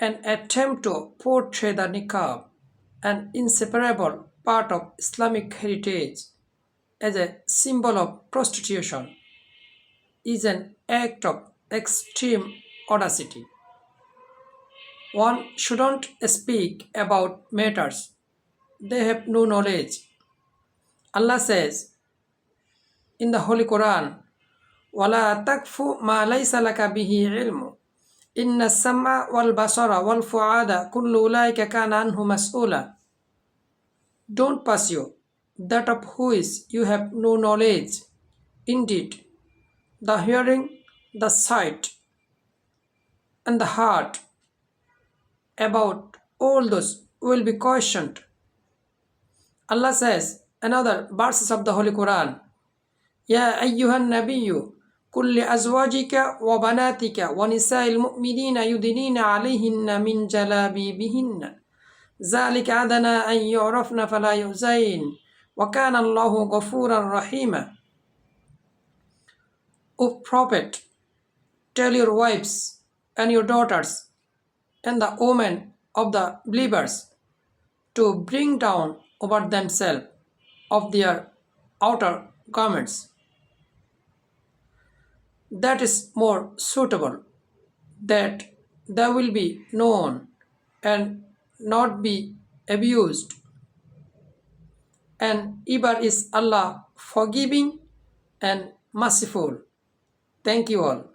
an attempt to portray the niqab, an inseparable part of Islamic heritage, as a symbol of prostitution, is an act of extreme audacity. One shouldn't speak about matters they have no knowledge. Allah says in the Holy Quran, وَلَا تَكْفُ مَا لَيْسَ لَكَ بِهِ عِلْمُ إن السمع wal والفؤاد كل أولئك كان عنه مسؤولا Don't pursue that of whose you have no knowledge. Indeed, the hearing, the sight, and the heart about all those will be questioned. Allah says another verses of the Holy Quran, يا أيها النبي كل أزواجك وبناتك ونساء المؤمنين يدنين عليهن من جلابيبهن ذلك أدنى أن يعرفن فلا يؤذين وكان الله غفورا رحيما O Prophet, tell your wives and your daughters and the women of the believers to bring down over themselves of their outer garments. That is more suitable, that they will be known and not be abused. And ever is Allah forgiving and merciful. Thank you all.